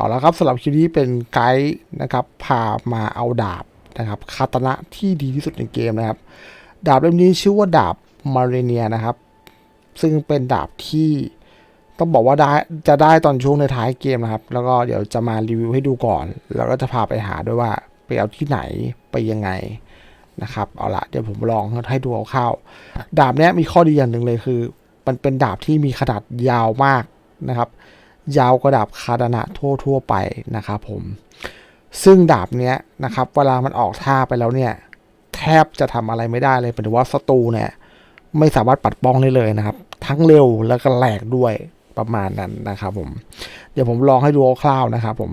เอาละครับสำหรับคลิปนี้เป็นไกด์นะครับพามาเอาดาบนะครับคาตนะที่ดีที่สุดในเกมนะครับ ดาบเล่มนี้ชื่อว่าดาบมาเรเนียนะครับ ซึ่งเป็นดาบที่ต้องบอกว่าได้จะได้ตอนช่วงในท้ายเกมนะครับ แล้วก็เดี๋ยวจะมารีวิวให้ดูก่อน แล้วก็จะพาไปหาด้วยว่าไปเอาที่ไหนไปยังไงนะครับเอาละเดี๋ยวผมลองให้ดูคร่าวๆดาบเนี้ยมีข้อดีอย่างหนึ่งเลยคือ มันเป็นดาบที่มีขนาดยาวมากนะครับ ยาวกว่าดาบคาตานะทั่วๆไปนะครับผม ซึ่งดาบเนี้ยนะครับ เวลามันออกท่าไปแล้วเนี่ย แทบจะทำอะไรไม่ได้เลยเป็นว่าศัตรูเนี่ย ไม่สามารถปัดป้องได้เลยนะครับ ทั้งเร็วแล้วก็แหลกด้วยประมาณนั้นนะครับผม เดี๋ยวผมลองให้ดูคร่าวๆนะครับผม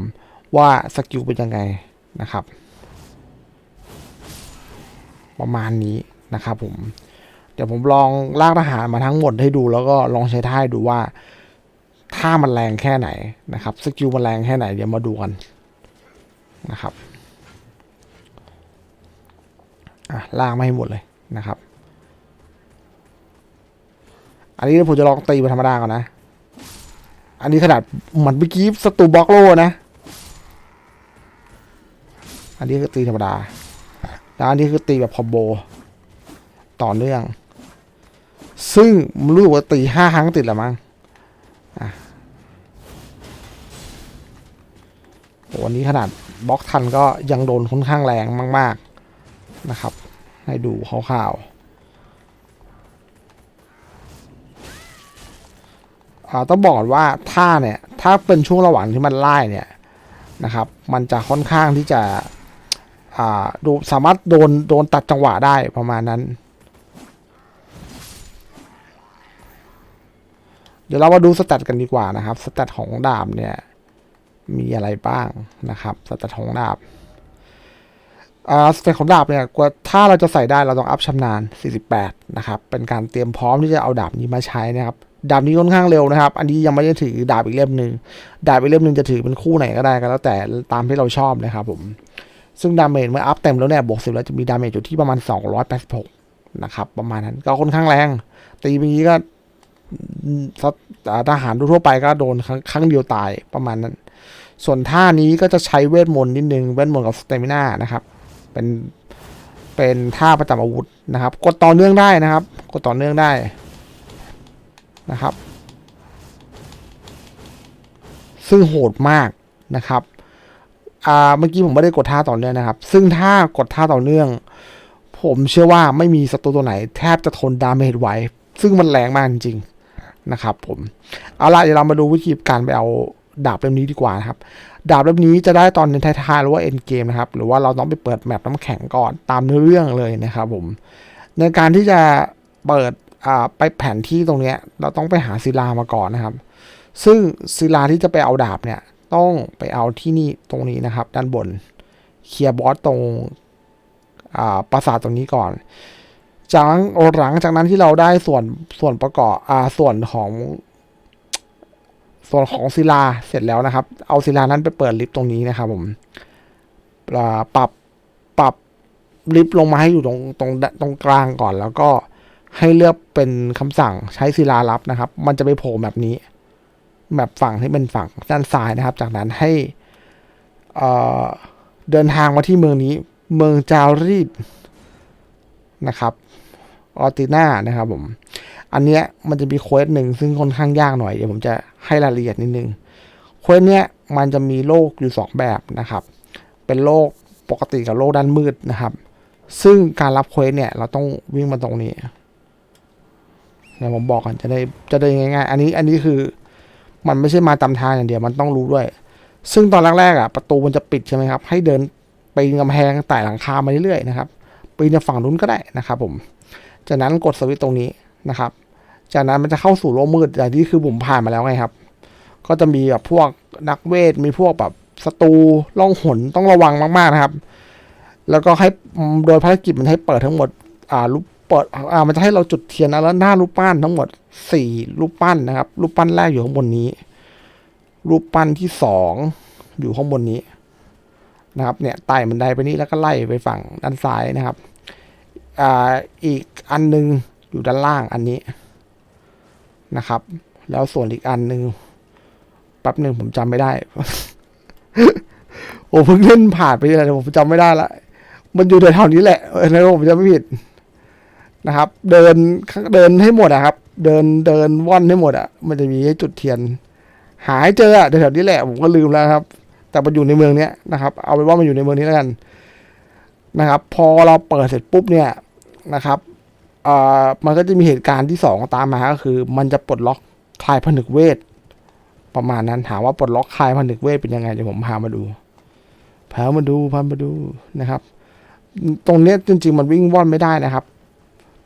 ว่าสกิลเป็นยังไงนะครับ ประมาณนี้นะครับผม เดี๋ยวผมลองลากทหารมาทั้งหมดให้ดูแล้วก็ลองใช้ท่าดูว่า ถ้ามันแรงแค่ไหนนะครับสกิลมันแรงแค่ไหนเดี๋ยวมาดูกันนะครับอะลากมาให้หมดเลยนะครับ อันนี้ผมจะลองตีไปธรรมดาก่อนนะ อันนี้ขนาดเหมือนเมื่อกี้สตูบล็อกโลนะ อันนี้คือตีธรรมดาแล้วอันนี้คือตีแบบคอมโบต่อเนื่อง ซึ่งรู้ว่าตีห้าครั้งติดหรือมั้ง วันนี้ขนาดบล็อกทันก็ยังโดนค่อนข้างแรงมาก ๆ นะครับ ให้ดูคร่าวๆอ่าต้องบอกว่าท่าเนี่ย ถ้าเป็นช่วงระหว่างที่มันไล่เนี่ยนะครับ มันจะค่อนข้างที่จะาดูสามารถโดนโดนตัดจังหวะได้ประมาณนั้น เดี๋ยวเรามาดูสแตทกันดีกว่านะครับสแตทของดาบเนี่ยมีอะไรบ้างนะครับสแตทของดาบอ่าสเตตของดาบเนี่ยกว่าถ้าเราจะใส่ได้เราต้องอัพชำนาญ 48 นะครับ เป็นการเตรียมพร้อมที่จะเอาดาบนี้มาใช้นะครับ ดาบนี้ค่อนข้างเร็วนะครับ อันนี้ยังไม่ได้ถือดาบอีกเล่มหนึ่งดาบอีกเล่มหนึ่งจะถือเป็นคู่ไหนก็ได้ก็แล้วแต่ตามที่เราชอบนะครับผม ซึ่งดาเมจเมื่ออัพเต็มแล้วเนี่ยบวกสิบแล้วจะมีดาเมจอยู่ที่ประมาณ 286 นะครับ ประมาณนั้นก็ค่อนข้างแรง ตีเมื่อกี้ก็ ทหารทั่วไปก็โดนครั้งครั้งเดียวตายประมาณนั้น ส่วนท่านี้ก็จะใช้เวทมนต์นิดนึง เวทมนต์กับสเตมิน่านะครับ เป็นเป็นท่าประจำอาวุธนะครับ กดต่อเนื่องได้นะครับ กดต่อเนื่องได้นะครับ ซึ่งโหดมากนะครับอ่าเมื่อกี้ผมไม่ได้กดท่าต่อเนื่องนะครับ ซึ่งถ้ากดท่าต่อเนื่อง ผมเชื่อว่าไม่มีศัตรูตัวไหน แทบจะทนดาเมจไหวซึ่งมันแรงมากจริง นะครับผมเอาละเดี๋ยวเรามาดูวิธีการไปเอาดาบเล่มนี้ดีกว่านะครับดาบเล่มนี้จะได้ตอนในท้ายๆหรือว่าเอ็นเกมนะครับหรือว่าเราต้องไปเปิดแมปน้ำแข็งก่อนตามเนื้อเรื่องเลยนะครับผมในการที่จะเปิดไปแผนที่ตรงนี้เราต้องไปหาศิลามาก่อนนะครับ ซึ่งศิลาที่จะไปเอาดาบเนี่ยต้องไปเอาที่นี่ตรงนี้นะครับ ด้านบนเคลียร์บอสตรงปราสาทตรงนี้ก่อน จากนั้นหลังจากนั้นที่เราได้ส่วนส่วนประกอบอ่าส่วนของส่วนของศิลาเสร็จแล้วนะครับ เอาศิลานั้นไปเปิดลิฟต์ตรงนี้นะครับผมปรับปรับลิฟต์ลงมาให้อยู่ตรงตรงตรงกลางก่อน แล้วก็ให้เลือกเป็นคำสั่งใช้ศิลารับนะครับ มันจะไปโผล่แบบนี้ แบบฝั่งที่เป็นฝั่งด้านซ้ายนะครับ จากนั้นให้เอ่อเดินทางมาที่เมืองนี้ เมืองจารีดนะครับ ออติน่านะครับผมอันเนี้ยมันจะมีเควสหนึ่งซึ่งค่อนข้างยากหน่อยเดี๋ยวผมจะให้รายละเอียดนิดนึงเควสเนี้ยมันจะมีโลกอยู่สองแบบนะครับ เป็นโลกปกติกับโลกด้านมืดนะครับ ซึ่งการรับเควสเนี่ยเราต้องวิ่งมาตรงนี้เดี๋ยวผมบอกกันจะได้จะได้ง่ายๆ อันนี้อันนี้คือมันไม่ใช่มาตามทางอย่างเดียวมันต้องรู้ด้วย ซึ่งตอนแรกๆอะประตูมันจะปิดใช่ไหมครับ ให้เดินไปกำแพงไต่หลังคามาเรื่อยๆนะครับปีนจากฝั่งนู้นก็ได้นะครับผม จากนั้นกดสวิตช์ตรงนี้นะครับ จากนั้นมันจะเข้าสู่โลกมืดอย่างที่คือผมผ่านมาแล้วไงครับ ก็จะมีแบบพวกนักเวท มีพวกแบบศัตรูล่องหนต้องระวังมากๆนะครับ แล้วก็ให้โดยภารกิจมันให้เปิดทั้งหมดอ่ารูปเปิดอ่ามันจะให้เราจุดเทียนแล้วหน้ารูปปั้นทั้งหมดสี่รูปปั้นนะครับ รูปปั้นแรกอยู่ข้างบนนี้ รูปปั้นที่สองอยู่ข้างบนนี้นะครับเนี่ยไต่บันไดไปนี้แล้วก็ไล่ไปฝั่งด้านซ้ายนะครับ อ่าอีกอันหนึงอยู่ด้านล่างอันนี้นะครับ แล้วส่วนอีกอันนึงแป๊บหนึ่งผมจำไม่ได้ โอ้เพิ่งเล่นผ่านไปอะไรผมจำไม่ได้ละมันอยู่แถวๆนี้แหละเออนะผมจะไม่ผิดนะครับ เดินเดินให้หมดอะครับ เดินเดินว่อนให้หมดอะมันจะมีให้จุดเทียน หาให้เจออะแถวๆนี้แหละผมก็ลืมแล้วครับ แต่มันอยู่ในเมืองเนี้ยนะครับ เอาไปว่ามันอยู่ในเมืองนี้แล้วกันนะครับ พอเราเปิดเสร็จปุ๊บเนี่ย นะครับเอ่อมันก็จะมีเหตุการณ์ที่สองตามมาก็คือ มันจะปลดล็อกคลายผนึกเวท ประมาณนั้นถามว่าปลดล็อกคลายผนึกเวทเป็นยังไงเดี๋ยวผมพามาดูพามาดูพามาดูนะครับ ตรงเนี้ยจริงๆมันวิ่งว่อนไม่ได้นะครับ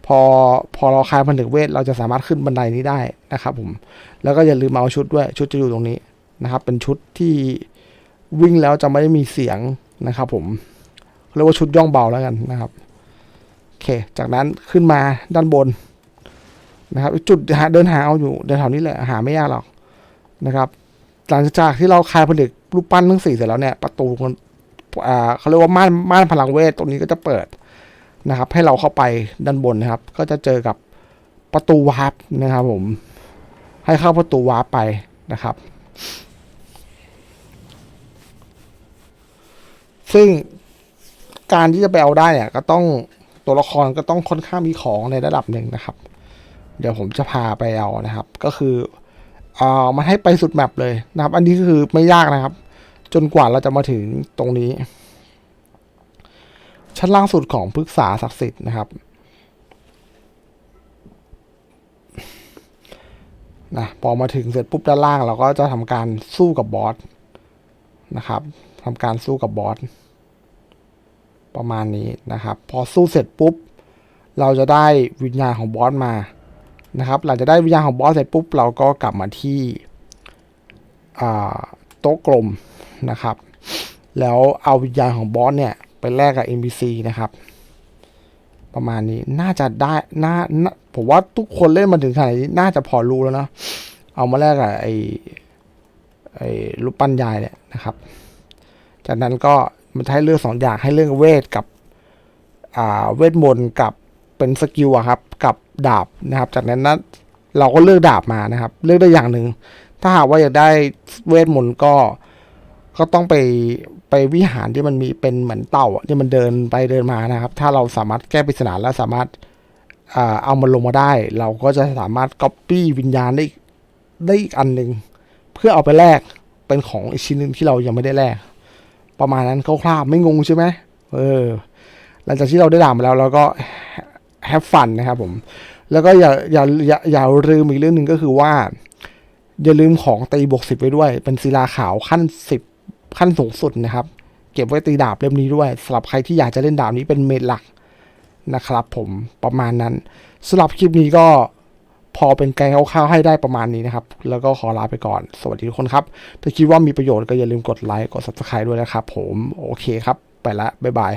พอพอเราคลายผนึกเวท เราจะสามารถขึ้นบันไดนี้ได้นะครับผมแล้วก็อย่าลืมเอาชุดด้วยชุดจะอยู่ตรงนี้นะครับ เป็นชุดที่วิ่งแล้วจะไม่ได้มีเสียงนะครับ ผมเรียกว่าชุดย่องเบาแล้วกันนะครับ เค จากนั้นขึ้นมาด้านบนนะครับจุดเดินหาเอาอยู่เดินแถวนี้แหละหาไม่ยากหรอกนะครับ หลังจากที่เราคลายผนึกรูปปั้นทั้งสี่เสร็จแล้วเนี่ยประตูเขาเรียกว่าม่านม่านพลังเวทตรงนี้ก็จะเปิดนะครับ ให้เราเข้าไปด้านบนนะครับ ก็จะเจอกับประตูวาร์ปนะครับผมให้เข้าประตูวาร์ปไปนะครับ ซึ่งการที่จะไปเอาได้เนี่ยก็ต้อง ตัวละครก็ต้องค่อนข้างมีของในระดับหนึ่งนะครับ เดี๋ยวผมจะพาไปเอานะครับ ก็คืออ่ามันให้ไปสุดแมปเลยนะครับ อันนี้ก็คือไม่ยากนะครับ จนกว่าเราจะมาถึงตรงนี้ ชั้นล่างสุดของพฤกษาศักดิ์สิทธิ์นะครับนะพอมาถึงเสร็จปุ๊บด้านล่างเราก็จะทำการสู้กับบอสนะครับทำการสู้กับบอส ประมาณนี้นะครับ พอสู้เสร็จปุ๊บ เราจะได้วิญญาณของบอสมานะครับ หลังจากได้วิญญาณของบอสเสร็จปุ๊บ เราก็กลับมาที่โต๊ะกลมนะครับ แล้วเอาวิญญาณของบอสเนี่ย ไปแลกกับ NPC นะครับ ประมาณนี้น่าจะได้น่าน่าผมว่าทุกคนเล่นมาถึงขนาดนี้น่าจะพอรู้แล้วนะ เอามาแลกกับไอ้ไอ้รูปปั้นยายเนี่ยนะครับ จากนั้นก็ มันให้เลือกสองอย่างให้เลือกเวทกับอ่าเวทมนต์กับเป็นสกิลอะครับ กับดาบนะครับ จากนั้นนะเราก็เลือกดาบมานะครับ เลือกได้อย่างหนึ่งถ้าหากว่าอยากได้เวทมนต์ก็ ก็ต้องไปไปวิหารที่มันมีเป็นเหมือนเต่าที่มันเดินไปเดินมานะครับ ถ้าเราสามารถแก้ปริศนาและสามารถเอามันลงมาได้ เราก็จะสามารถก๊อปปี้วิญญาณได้ได้อีกอันหนึ่งเพื่อเอาไปแลกเป็นของอีกชิ้นหนึ่งที่เรายังไม่ได้แลก ประมาณนั้นคร่าวๆไม่งงใช่ไหมเออหลังจากที่เราได้ด่ามาแล้วเราก็แฮปฟันนะครับผม แล้วก็อย่าอย่าอย่าอย่าลืมอีกเรื่องหนึ่งก็คือว่า อย่าลืมของตีบวกสิบไว้ด้วย เป็นศิลาขาวขั้นสิบขั้นสูงสุดนะครับ เก็บไว้ตีดาบเล่มนี้ด้วยสำหรับใครที่อยากจะเล่นดาบนี้เป็นเมดหลักนะครับผมประมาณนั้นสำหรับคลิปนี้ก็ พอเป็นไกด์คร่าวๆให้ได้ประมาณนี้นะครับ แล้วก็ขอลาไปก่อน สวัสดีทุกคนครับ ถ้าคิดว่ามีประโยชน์ก็อย่าลืมกดไลค์ กด subscribe ด้วยนะครับผม โอเคครับ ไปละ บ๊ายบาย